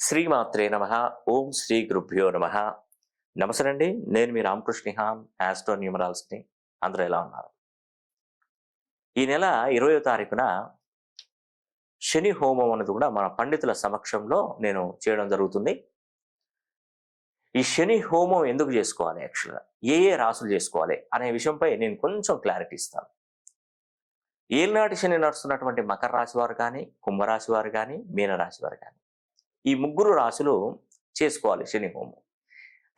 శ్రీమాత్రే నమ. ఓం శ్రీ గురుభ్యో నమ. నమస్తే అండి నేను మీ రామకృష్ణిహాన్ యాస్ట్రో న్యూమరాల్స్ని అందరూ ఎలా ఉన్నారు? ఈ నెల ఇరవయో తారీఖున శని హోమం అనేది కూడా మన పండితుల సమక్షంలో నేను చేయడం జరుగుతుంది. ఈ శని హోమం ఎందుకు చేసుకోవాలి యాక్చువల్గా? ఏ ఏ రాసులు చేసుకోవాలి అనే విషయంపై నేను కొంచెం క్లారిటీ ఇస్తాను. ఏనాటి శని నడుస్తున్నటువంటి మకర రాశి వారు కానీ కుంభరాశి వారు కానీ మీనరాశి వారు కానీ ఈ ముగ్గురు రాశులు చేసుకోవాలి శని హోమం.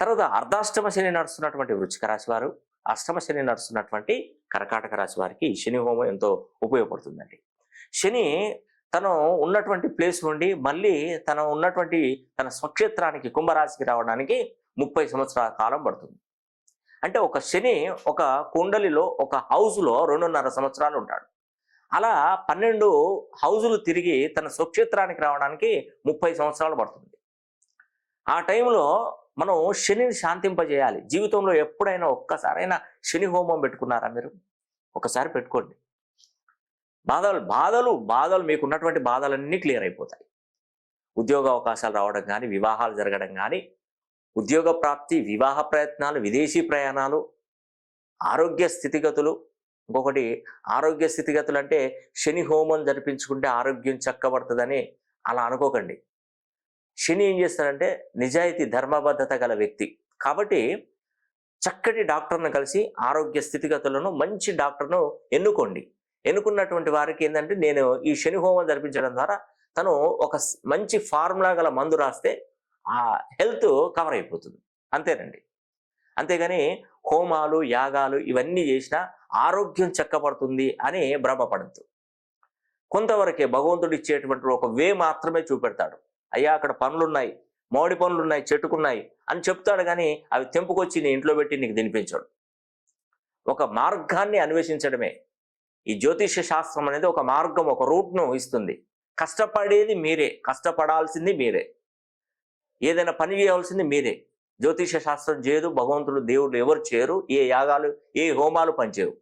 తర్వాత అర్ధాష్టమ శని నడుస్తున్నటువంటి వృచ్చిక రాశి వారు అష్టమ శని నడుస్తున్నటువంటి కర్కాటక రాశి వారికి శని హోమం ఎంతో ఉపయోగపడుతుందండి. శని తను ఉన్నటువంటి ప్లేస్ నుండి మళ్ళీ తను ఉన్నటువంటి తన స్వక్షేత్రానికి కుంభరాశికి రావడానికి ముప్పై సంవత్సరాల కాలం పడుతుంది. అంటే ఒక శని ఒక కుండలిలో ఒక హౌస్లో రెండున్నర సంవత్సరాలు ఉంటాడు. అలా పన్నెండు హౌజులు తిరిగి తన స్వక్షేత్రానికి రావడానికి ముప్పై సంవత్సరాలు పడుతుంది. ఆ టైంలో మనం శనిని శాంతింపజేయాలి. జీవితంలో ఎప్పుడైనా ఒక్కసారైనా శని హోమం పెట్టుకున్నారా మీరు? ఒకసారి పెట్టుకోండి. బాధలు బాధలు బాధలు మీకు ఉన్నటువంటి బాధలన్నీ క్లియర్ అయిపోతాయి. ఉద్యోగ అవకాశాలు రావడం కానీ వివాహాలు జరగడం కానీ ఉద్యోగ ప్రాప్తి వివాహ ప్రయత్నాలు విదేశీ ప్రయాణాలు ఆరోగ్య స్థితిగతులు ఇంకొకటి ఆరోగ్య స్థితిగతులు అంటే శని హోమం జరిపించుకుంటే ఆరోగ్యం చక్కబడుతుందని అలా అనుకోకండి. శని ఏం చేస్తాడంటే నిజాయితీ ధర్మబద్ధత గల వ్యక్తి. కాబట్టి చక్కటి డాక్టర్ను కలిసి ఆరోగ్య స్థితిగతులను మంచి డాక్టర్ను ఎన్నుకోండి. ఎన్నుకున్నటువంటి వారికి ఏంటంటే నేను ఈ శని హోమం జరిపించడం ద్వారా తను ఒక మంచి ఫార్ములా గల మందు రాస్తే ఆ హెల్త్ కవర్ అయిపోతుంది. అంతేనండి. అంతేగాని హోమాలు యాగాలు ఇవన్నీ చేసినా ఆరోగ్యం చక్కబడుతుంది అని భ్రమపడద్దు. కొంతవరకే భగవంతుడు ఇచ్చేటువంటి ఒక వే మాత్రమే చూపెడతాడు. అయ్యా అక్కడ పనులున్నాయి మౌడి పనులు ఉన్నాయి చెట్టుకున్నాయి అని చెప్తాడు కానీ అవి తెంపుకొచ్చి నీ ఇంట్లో పెట్టి నీకు తినిపించాడు. ఒక మార్గాన్ని అన్వేషించడమే. ఈ జ్యోతిష శాస్త్రం అనేది ఒక మార్గం ఒక రూట్ను ఇస్తుంది. కష్టపడేది మీరే కష్టపడాల్సింది మీరే. ఏదైనా పని చేయవలసింది మీరే. జ్యోతిష శాస్త్రం చేయదు భగవంతుడు దేవుడు ఎవరు చేయరు ఏ యాగాలు ఏ హోమాలు పనిచేయవు.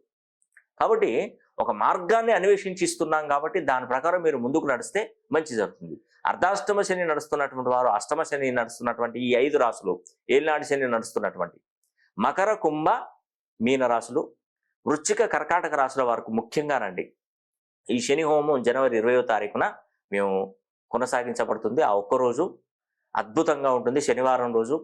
కాబట్టి ఒక మార్గాన్ని అన్వేషించి ఇస్తున్నాం కాబట్టి దాని ప్రకారం మీరు ముందుకు నడిస్తే మంచి జరుగుతుంది. అర్ధాష్టమ శని నడుస్తున్నటువంటి వారు అష్టమ శని నడుస్తున్నటువంటి ఈ ఐదు రాసులు ఏలినాటి శని నడుస్తున్నటువంటి మకర కుంభ మీన రాశులు వృశ్చిక కర్కాటక రాశుల వారికి ముఖ్యంగానండి ఈ శని హోమం జనవరి ఇరవయో తారీఖున మేము కొనసాగించబడుతుంది. ఆ ఒక్కరోజు అద్భుతంగా ఉంటుంది. శనివారం రోజు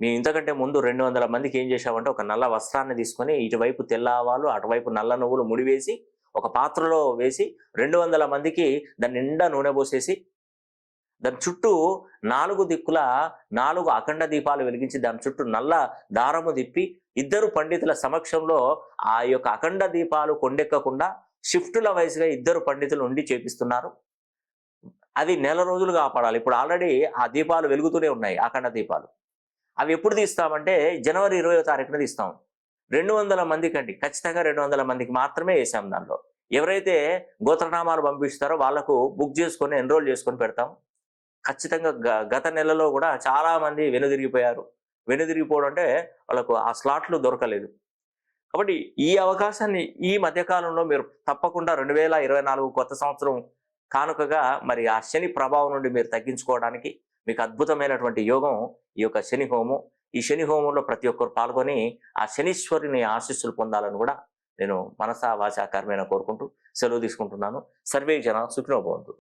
మేము ఇంతకంటే ముందు రెండు వందల మందికి ఏం చేసామంటే ఒక నల్ల వస్త్రాన్ని తీసుకొని ఇటువైపు తెల్ల ఆవాలు అటువైపు నల్ల నువ్వులు ముడివేసి ఒక పాత్రలో వేసి రెండు వందల మందికి దాని నిండా నూనె పోసేసి దాని చుట్టూ నాలుగు దిక్కుల నాలుగు అఖండ దీపాలు వెలిగించి దాని చుట్టూ నల్ల దారము తిప్పి ఇద్దరు పండితుల సమక్షంలో ఆ యొక్క అఖండ దీపాలు కొండెక్కకుండా షిఫ్టుల వయసుగా ఇద్దరు పండితులు ఉండి చేపిస్తున్నారు. అది నెల రోజులు కాపాడాలి ఇప్పుడు ఆల్రెడీ ఆ దీపాలు వెలుగుతూనే ఉన్నాయి అఖండ దీపాలు. అవి ఎప్పుడు తీస్తామంటే జనవరి ఇరవయో తారీఖున తీస్తాం. రెండు వందల మందికి అండి. ఖచ్చితంగా రెండు వందల మందికి మాత్రమే వేసాం దానిలో ఎవరైతే గోత్రనామాలు పంపిస్తారో వాళ్ళకు బుక్ చేసుకొని ఎన్రోల్ చేసుకొని పెడతాం. ఖచ్చితంగా గ- గత నెలలో కూడా చాలా మంది వెనుదిరిగిపోయారు. వెనుదిరిగిపోవడం అంటే వాళ్ళకు ఆ స్లాట్లు దొరకలేదు. కాబట్టి ఈ అవకాశాన్ని ఈ మధ్యకాలంలో మీరు తప్పకుండా రెండు వేల ఇరవై నాలుగు కొత్త సంవత్సరం కానుకగా మరి ఆ శని ప్రభావం నుండి మీరు తగ్గించుకోవడానికి మీకు అద్భుతమైనటువంటి యోగం ఈ యొక్క శని హోమం ఈ శని హోమంలో ప్రతి ఒక్కరు పాల్గొని ఆ శనీశ్వరుని ఆశీస్సులు పొందాలని కూడా నేను మనసా వాచా కర్మేణ కోరుకుంటూ సెలవు తీసుకుంటున్నాను. సర్వే జన సుఖినోభవంతు